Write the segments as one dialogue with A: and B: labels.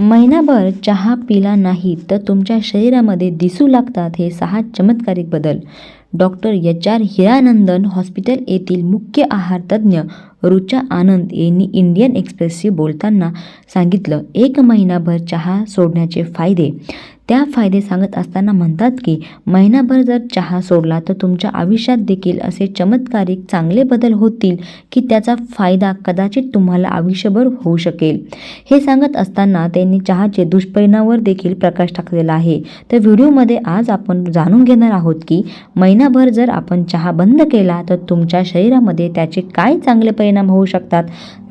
A: महिनाभर चहा पिला नाही तर तुमच्या शरीरामध्ये दिसू लागतात हे सहा चमत्कारिक बदल. Doctor H R Hiranandani hospital येथील मुख्य आहार तज्ज्ञ रुचा आनंद यांनी इंडियन एक्सप्रेसशी बोलताना सांगितलं एक महिनाभर चहा सोडण्याचे फायदे त्या फायदे सांगत असताना म्हणतात की महिनाभर जर चहा सोडला तर तुमच्या आयुष्यात देखील असे चमत्कारिक चांगले बदल होतील की त्याचा फायदा कदाचित तुम्हाला आयुष्यभर होऊ शकेल. हे सांगत असताना त्यांनी चहाचे दुष्परिणामावर देखील प्रकाश टाकलेला आहे. तर व्हिडिओमध्ये आज आपण जाणून घेणार आहोत की महिनाभर जर आपण चहा बंद केला तर तुमच्या शरीरामध्ये त्याचे काय चांगले परिणाम होऊ शकतात?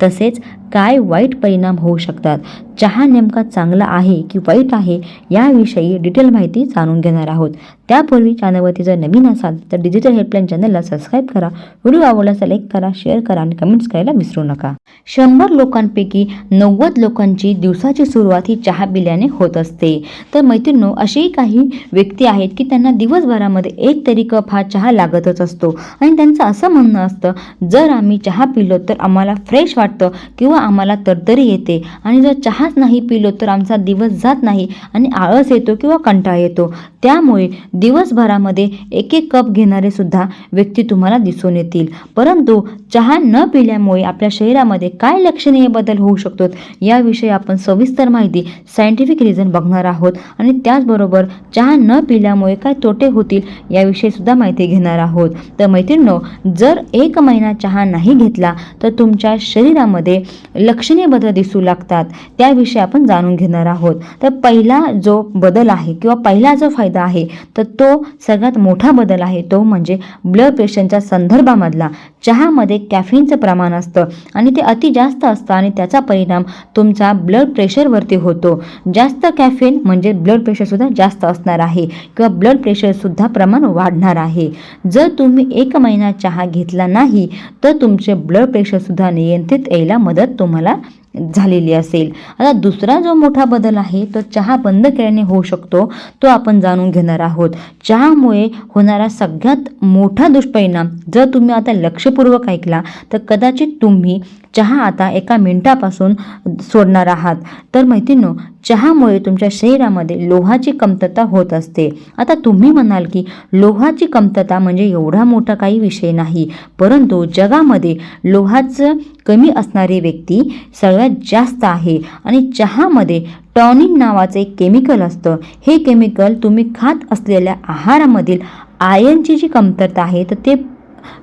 A: तसेच काय वाईट परिणाम होऊ शकतात? चहा नेमका चांगला आहे की वाईट आहे याविषयी डिटेल माहिती जाणून घेणार आहोत. त्यापूर्वी चॅनलवरती जर नवीन असाल तर डिजिटल हेल्पलाईन चॅनलला सबस्क्राईब करा. व्हिडिओ आवडल्यास लाईक करा शेअर करा आणि कमेंट्स करायला विसरू नका. शंभर लोकांपैकी नव्वद लोकांची दिवसाची सुरुवात ही चहा पिल्याने होत असते. तर मैत्रिणींनो असेही काही व्यक्ती आहेत की त्यांना दिवसभरामध्ये एक तरी कप हा चहा लागतच असतो. आणि त्यांचं असं म्हणणं असतं जर आम्ही चहा पिलो तर आम्हाला फ्रेश वाटतं किंवा आम्हाला तरतरी येते. आणि जर चहा चहाच नाही पिलो तर आमचा दिवस जात नाही आणि आळस येतो किंवा कंटाळा येतो. त्यामुळे दिवसभरामध्ये एक एक कप घेणारे सुद्धा व्यक्ती तुम्हाला दिसून येतील. परंतु चहा न पिल्यामुळे आपल्या शरीरामध्ये काय लक्षणीय बदल होऊ शकतो याविषयी आपण सविस्तर माहिती सायंटिफिक रिझन बघणार आहोत आणि त्याचबरोबर चहा न पिल्यामुळे काय तोटे होतील याविषयी सुद्धा माहिती घेणार आहोत. तर मैत्रिणींनो जर एक महिना चहा नाही घेतला तर तुमच्या शरीरामध्ये लक्षणीय बदल दिसू लागतात. त्या याविषयी आपण जाणून घेणार आहोत. तर पहिला जो बदल आहे किंवा पहिला जो फायदा आहे तर तो सगळ्यात मोठा बदल आहे तो म्हणजे ब्लड प्रेशरच्या संदर्भामधला. चहामध्ये कॅफिनचं प्रमाण असतं आणि ते अति जास्त असतं आणि त्याचा परिणाम तुमचा ब्लड प्रेशरवरती होतो. जास्त कॅफिन म्हणजे ब्लड प्रेशरसुद्धा जास्त असणार आहे किंवा ब्लड प्रेशरसुद्धा प्रमाण वाढणार आहे. जर तुम्ही एक महिना चहा घेतला नाही तर तुमचे ब्लड प्रेशरसुद्धा नियंत्रित यायला मदत तुम्हाला झालेली असेल. आता दुसरा जो मोठा बदल आहे तो चहा बंद केल्याने होऊ शकतो तो आपण जाणून घेणार आहोत. चहामुळे होणारा सगळ्यात मोठा दुष्परिणाम जर तुम्ही आता लक्षपूर्वक ऐकला तर कदाचित तुम्ही चहा आता एका मिनिटापासून सोडणार आहात. तर माहितीनो चहामुळे तुमच्या शरीरामध्ये लोहाची कमतरता होत असते. आता तुम्ही म्हणाल की लोहाची कमतरता म्हणजे एवढा मोठा काही विषय नाही परंतु जगामध्ये लोहाचं कमी असणारी व्यक्ती सगळ्यात जास्त आहे आणि चहामध्ये टॉनिन नावाचं एक केमिकल असतं. हे केमिकल तुम्ही खात असलेल्या आहारामधील आयनची जी कमतरता आहे तर ते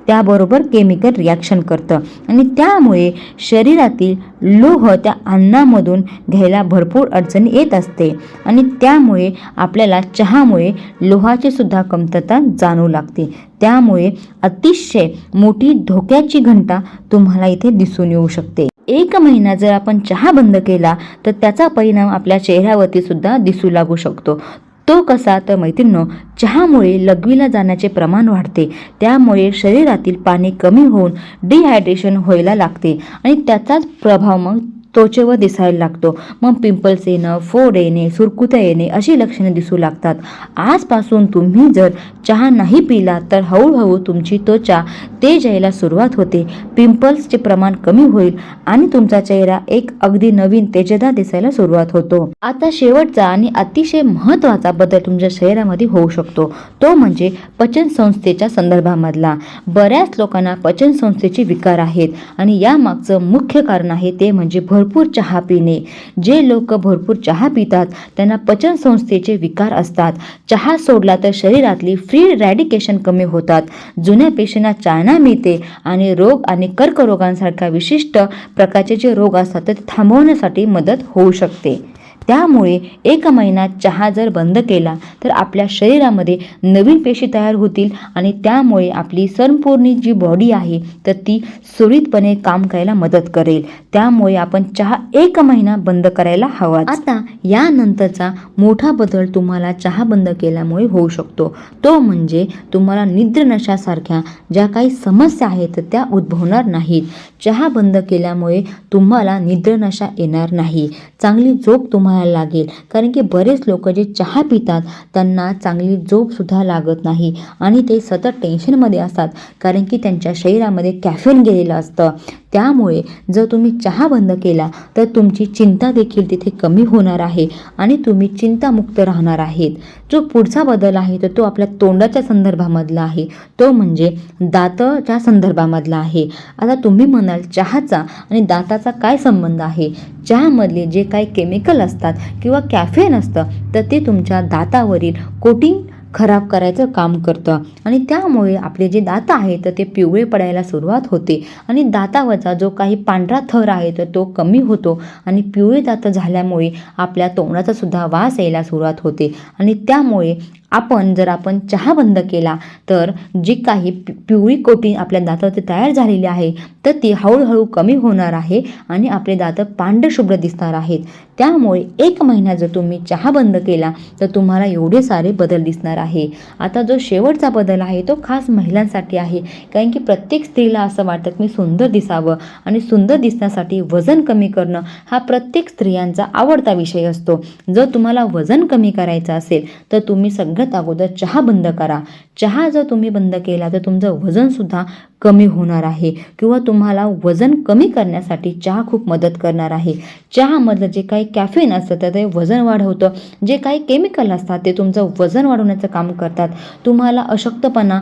A: त्याबरोबर केमिकल रिॲक्शन करतं. आणि त्यामुळे शरीरातील लोह त्या अन्नामधून घ्यायला भरपूर अडचणी येत असते. आणि त्यामुळे आपल्याला चहामुळे लोहाची सुद्धा कमतरता जाणू लागते. त्यामुळे अतिशय मोठी धोक्याची घंटा तुम्हाला इथे दिसून येऊ शकते. एक महिना जर आपण चहा बंद केला तर त्याचा परिणाम आपल्या चेहऱ्यावरती सुद्धा दिसू लागू शकतो. तो कसा तर मैत्रिणींनो चहामुळे लघवीला जाण्याचे प्रमाण वाढते. त्यामुळे शरीरातील पाणी कमी होऊन डिहायड्रेशन व्हायला लागते आणि त्याचाच प्रभाव मग त्वचेवर दिसायला लागतो. मग पिंपल्स येणं फोड येणे सुरकुत्या येणे अशी लक्षणे दिसू लागतात. आजपासून तुम्ही जर चहा नाही पिला तर हळूहळू तुमची त्वचा तेज यायला सुरुवात होते. पिंपल्सचे प्रमाण कमी होईल आणि तुमचा चेहरा एक अगदी नवीन तेजदा दिसायला सुरुवात होतो. आता शेवटचा आणि अतिशय महत्त्वाचा बदल तुमच्या शरीरामध्ये होऊ शकतो. तो म्हणजे पचन संस्थेच्या संदर्भामधला. बऱ्याच लोकांना पचन संस्थेचे विकार आहेत आणि यामागचं मुख्य कारण आहे ते म्हणजे भरपूर भरपूर चहा पिणे. जे लोक भरपूर चहा पितात त्यांना पचन संस्थेचे विकार असतात. चहा सोडला तर शरीरातली फ्री रॅडिकेशन कमी होतात. जुन्या पेशींना चालना मिळते आणि रोग आणि कर्करोगांसारख्या विशिष्ट प्रकारचे जे रोग असतात ते थांबवण्यासाठी मदत होऊ शकते. त्यामुळे एक महिना चहा जर बंद केला तर आपल्या शरीरामध्ये नवीन पेशी तयार होतील आणि त्यामुळे आपली संपूर्ण जी बॉडी आहे तर ती सुरळीतपणे काम करायला मदत करेल. त्यामुळे आपण चहा एक महिना बंद करायला हवा. आता यानंतरचा मोठा बदल तुम्हाला चहा बंद केल्यामुळे होऊ शकतो. तो म्हणजे तुम्हाला निद्रनशासारख्या ज्या काही समस्या आहेत त्या उद्भवणार नाहीत. चहा बंद केल्यामुळे तुम्हाला निद्रनशा येणार नाही. चांगली झोप तुम्हाला लागेल. कारण की बरेच लोक जे चहा पितात त्यांना चांगली झोपसुद्धा लागत नाही. आणि ते सतत टेन्शनमध्ये असतात. कारण की त्यांच्या शरीरामध्ये कॅफेन गेलेलं असतं. त्यामुळे जर तुम्ही चहा बंद केला तर तुमची चिंता देखील तिथे कमी होणार आहे आणि तुम्ही चिंतामुक्त राहणार आहेत. जो पुढचा बदल आहे तर तो आपल्या तोंडाच्या संदर्भामधला आहे. तो म्हणजे दाताच्या संदर्भामधला आहे. आता तुम्ही म्हणाल चहाचा आणि दाताचा काय संबंध आहे? चहामधले जे काही केमिकल असतात किंवा कॅफेन असतं तर ते तुमच्या दातावरील कोटिंग खराब करायचं काम करतं. आणि त्यामुळे आपले जे दात आहे तर ते पिवळे पडायला सुरुवात होते. आणि दातावरचा जो काही पांढरा थर आहे तर तो कमी होतो. आणि पिवळे दात झाल्यामुळे आपल्या तोंडाचा सुद्धा वास यायला सुरुवात होते. आणि त्यामुळे आपण जर आपण चहा बंद केला तर जी काही पि पिवळी कोटी आपल्या दातावरती तयार झालेली आहे तर ती हळूहळू कमी होणार आहे आणि आपले दात पांढरशुभ्र दिसणार आहेत. त्यामुळे एक महिना जर तुम्ही चहा बंद केला तर तुम्हाला एवढे सारे बदल दिसणार आहे. आता जो शेवटचा बदल आहे तो खास महिलांसाठी आहे. कारण की प्रत्येक स्त्रीला असं वाटतं की मी सुंदर दिसावं आणि सुंदर दिसण्यासाठी वजन कमी करणं हा प्रत्येक स्त्रियांचा आवडता विषय असतो. जर तुम्हाला वजन कमी करायचं असेल तर तुम्ही सगळ्यात अगोदर चहा बंद करा. चहा जर तुम्ही बंद केला तर तुमचं वजनसुद्धा कमी होणार आहे किंवा तुम्हाला वजन कमी करण्यासाठी चहा खूप मदत करणार आहे. चहामधलं जे काही कॅफेन असतं तर ते वजन वाढवतं. जे काही केमिकल असतात ते तुमचं वजन वाढवण्याचं काम करतात. तुम्हाला अशक्तपणा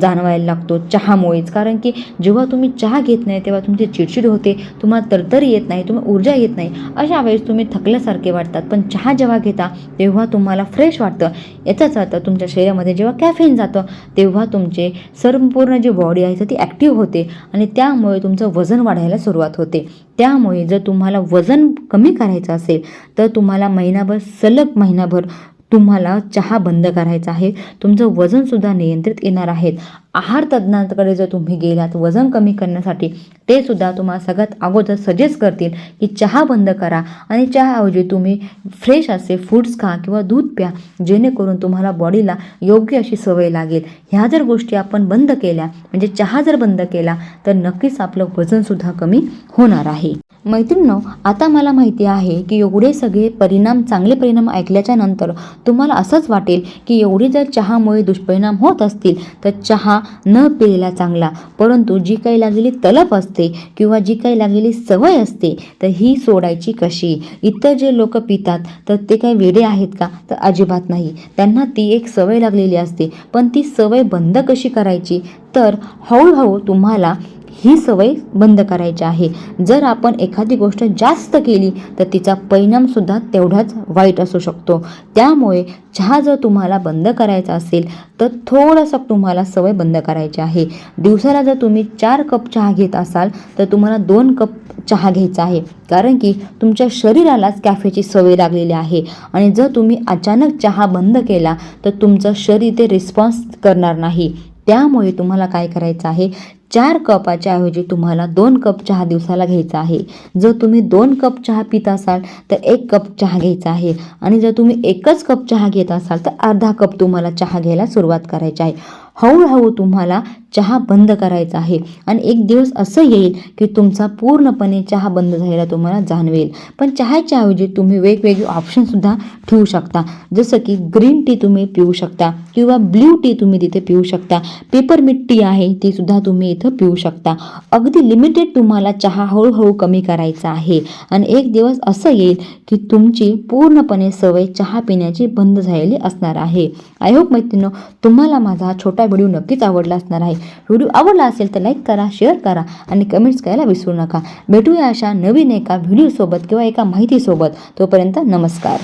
A: जाणवायला लागतो चहामुळेच. कारण की जेव्हा तुम्ही चहा घेत नाही तेव्हा तुमची चिडचिड होते. तुम्हाला तरतरी येत नाही तुम्हाला ऊर्जा येत नाही. अशा वेळेस तुम्ही थकल्यासारखे वाटतात. पण चहा जेव्हा घेता तेव्हा तुम्हाला फ्रेश वाटतं. याचाच अर्थ तुमच्या शरीरामध्ये जेव्हा कॅफेन जातं तेव्हा तुमचे संपूर्ण जे बॉडी आहे तर ती ॲक्टिव्ह होते आणि त्यामुळे तुमचं वजन वाढायला सुरुवात होते. त्यामुळे जर तुम्हाला वजन कमी करायचं असेल तर तुम्हाला महिनाभर सलग महिनाभर तुम्हाला चहा बंद करायचा आहे. तुमचं वजनसुद्धा नियंत्रित येणार आहेत आहार तज्ज्ञांकडे जर तुम्ही गेलात वजन कमी करण्यासाठी ते सुद्धा तुम्हाला सगळ्यात अगोदर सजेस्ट करतील की चहा बंद करा. आणि चहाऐवजी तुम्ही फ्रेश असे फूड्स खा किंवा दूध प्या जेणेकरून तुम्हाला बॉडीला योग्य अशी सवय लागेल. ह्या जर गोष्टी आपण बंद केल्या म्हणजे चहा जर बंद केला तर नक्कीच आपलं वजनसुद्धा कमी होणार आहे. मैत्रिणींनो आता मला माहिती आहे की एवढे सगळे परिणाम चांगले परिणाम ऐकल्याच्या नंतर तुम्हाला असंच वाटेल की एवढे जर चहामुळे दुष्परिणाम होत असतील तर चहा न पिलेला चांगला. परंतु जी काही लागलेली तलप असते किंवा जी काही लागलेली सवय असते तर ही सोडायची कशी? इतर जे लोक पितात तर ते काही वेडे आहेत का? तर अजिबात नाही. त्यांना ती एक सवय लागलेली असते. पण ती सवय बंद कशी करायची? तर हळूहळू तुम्हाला ही सवय बंद करायची आहे. जर आपण एखादी गोष्ट जास्त केली तर तिचा परिणामसुद्धा तेवढाच वाईट असू शकतो. त्यामुळे चहा जर तुम्हाला बंद करायचा असेल तर थोडंसं तुम्हाला सवय बंद करायची आहे. दिवसाला जर तुम्ही चार कप चहा घेत असाल तर तुम्हाला दोन कप चहा घ्यायचा आहे. कारण की तुमच्या शरीरालाच कॅफेची सवय लागलेली आहे. आणि जर तुम्ही अचानक चहा बंद केला तर तुमचं शरीर ते रिस्पॉन्स करणार नाही. त्यामुळे तुम्हाला काय करायचं आहे? चार कपाच्या ऐवजी तुम्हाला दोन कप चहा दिवसाला घ्यायचा आहे. जर तुम्ही दोन कप चहा पित असाल तर एक कप चहा घ्यायचा आहे. आणि जर तुम्ही एकच कप चहा घेत असाल तर अर्धा कप तुम्हाला चहा घ्यायला सुरुवात करायची आहे. हळूहळू तुम्हाला चहा बंद करायचा आहे. आणि एक दिवस असं येईल की तुमचा पूर्णपणे चहा बंद झालेला तुम्हाला जाणवेल. पण चहाच्या ऐवजी तुम्ही वेगवेगळे ऑप्शनसुद्धा ठेवू शकता. जसं की ग्रीन टी तुम्ही पिऊ शकता किंवा ब्ल्यू टी तुम्ही तिथे पिऊ शकता. पेपरमिट टी आहे ती सुद्धा तुम्ही इथं पिऊ शकता. अगदी लिमिटेड तुम्हाला चहा हळूहळू कमी करायचा आहे. आणि एक दिवस असं येईल की तुमची पूर्णपणे सवय चहा पिण्याची बंद झालेली असणार आहे. आय होप मैत्रिणी तुम्हाला माझा हा छोटा व्हिडिओ नक्कीच आवडला असणार आहे. व्हिडिओ आवडला असेल तर लाईक करा शेअर करा आणि कमेंट्स करायला विसरू नका. भेटूया अशा नवीन एका व्हिडिओसोबत किंवा एका माहितीसोबत. तोपर्यंत नमस्कार.